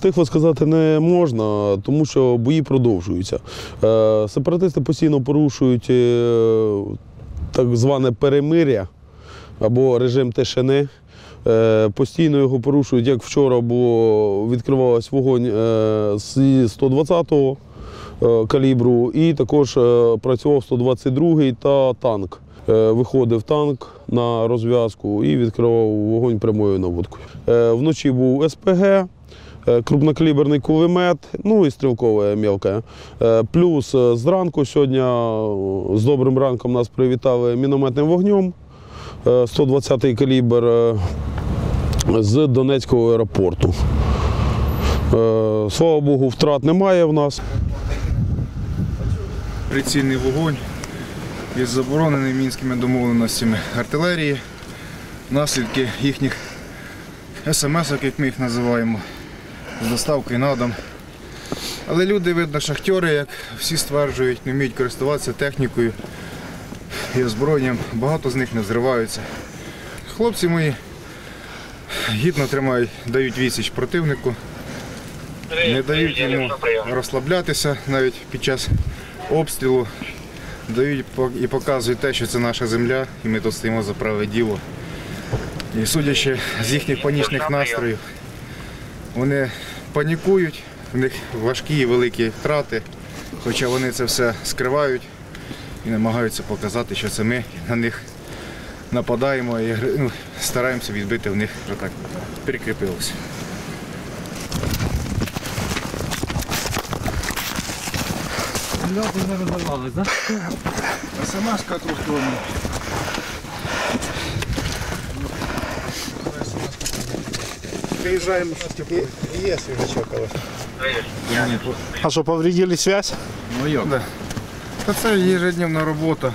Тихо сказати не можна, тому що бої продовжуються. Е, Сепаратисти постійно порушують е, так зване перемиря або режим тишини. Е, Постійно його порушують, як вчора було відкривалось вогонь е, з 120-го е, калібру, і також працював 122-й та танк. Виходив танк на розв'язку і відкривав вогонь прямою наводкою. Вночі був СПГ, крупнокаліберний кулемет, ну і стрілкове мілке. Е, Плюс е, зранку сьогодні е, з добрим ранком нас привітали мінометним вогнем. Е, 120-й калібр е, з Донецького аеропорту. Е, Слава Богу, втрат немає в нас. прицільний вогонь із забороненими мінськими домовленостями артилерії, наслідки їхніх смс, як ми їх називаємо, з доставкою на дом. Але люди, видно, шахтери, як всі стверджують, не вміють користуватися технікою і озброєнням. Багато з них не зриваються. Хлопці мої гідно тримають, дають відсіч противнику, не дають йому розслаблятися навіть під час обстрілу. Дають і показують те, що це наша земля, і ми тут стоїмо за праве діло. І судячи з їхніх панічних настроїв, вони панікують, в них важкі і великі втрати, хоча вони це все скривають і намагаються показати, що це ми на них нападаємо і ну, стараємося відбити в них вже так перекріпилося. Льоду не розірвались, так? СМС-ка трохи воно. Приезжаем, есть свежачок. А что, повредили связь? Да. Та це ежедневна робота.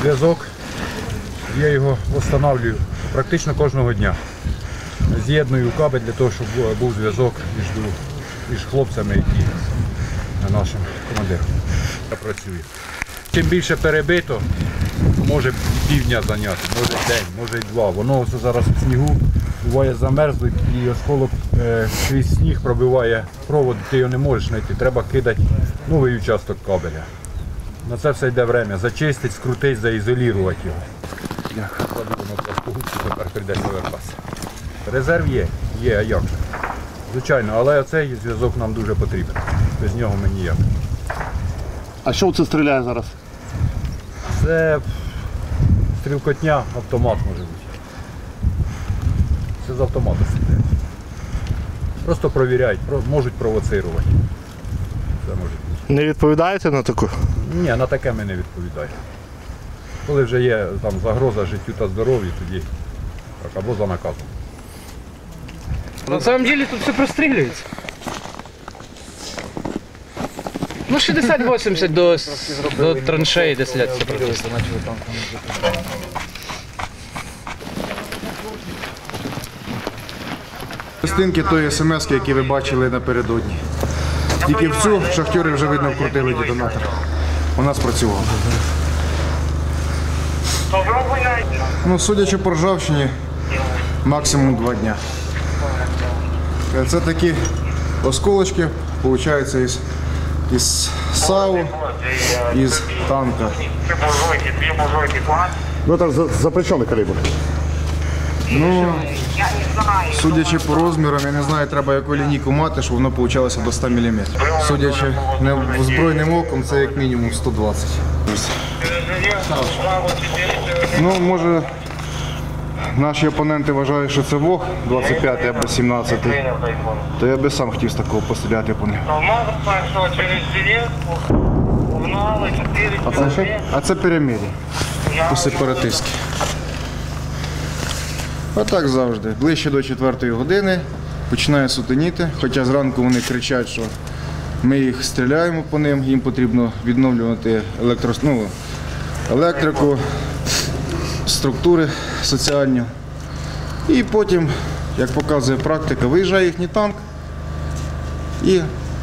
Зв'язок. Я його встановлюю практично кожного дня. З'єдную кабель для того, щоб був зв'язок між, між хлопцями і нашим командиром. Я працюю. Чим більше перебито, може півдня зайняти, може день, може й два. Воно все зараз в снігу, буває замерзло і осколок е, крізь сніг пробиває провод, ти його не можеш знайти. Треба кидати новий участок кабеля. На це все йде время. Зачистить, скрутить, заізолірувати його. Я кладу на пласкогубці, тепер прийдеться вертатися. Резерв є, є, а як же? Звичайно, але цей зв'язок нам дуже потрібен. Без нього ми ніяк. А що це стріляє зараз? Це стрілкотня, автомат може бути. Це з автомата стріляє. Просто провіряють, про- можуть провоцирувати. Це може бути. Не відповідаєте на таку? Ні, на таке ми не відповідаємо. Коли вже є там загроза життю та здоров'ю, тоді так, або за наказом. На самом деле тут все прострілюється. Ну 60-80 до, до траншеї, де сидять сепаратисти. Частинки тої смс, які ви бачили напередодні. Тільки в цю шахтери вже видно вкрутили детонатор. Вона спрацювала. Ну, судячи по ржавчині, максимум два дня. Е, Це такі осколочки, виходить, із, із САУ, із танка. Две буржуйки, две буржуйки класс. Ну так запрещений калібр. Ну, судячи по розмірам, я не знаю, треба яку лінійку мати, щоб воно получалося до 100 мм. Судячи не озброєним оком, це як мінімум 120. Ну, може, наші опоненти вважають, що це ВОГ 25 або 17, то я би сам хотів з такого постріляти по 4 А це, а це перемир'я. По сепаратистськи. Отак завжди. Ближче до 4 години. Починає сутеніти, хоча зранку вони кричать, що ми їх стріляємо по ним, їм потрібно відновлювати електро... ну, електрику, структури соціальні. І потім, як показує практика, виїжджає їхній танк і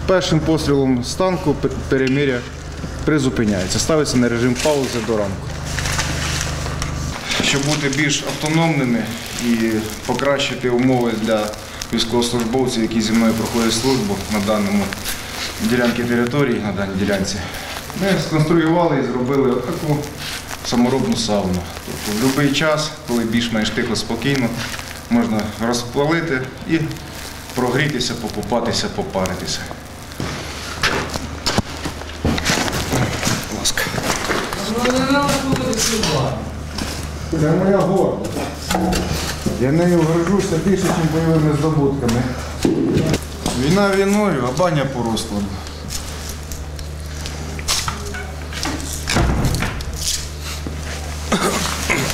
першим пострілом з танку пе- перемир'я призупиняється, ставиться на режим паузи до ранку. Щоб бути більш автономними і покращити умови для військовослужбовці, які зі мною проходять службу на даному ділянці території, на даній ділянці. Ми сконструювали і зробили таку саморобну сауну. Тобто в будь-який час, коли більш-менш тихо, спокійно, можна розпалити і прогрітися, покупатися, попаритися. Будь ласка. Це моя гордость. Я нею горжуся більше, ніж бойовими здобутками. Війна війною, а баня по розкладу.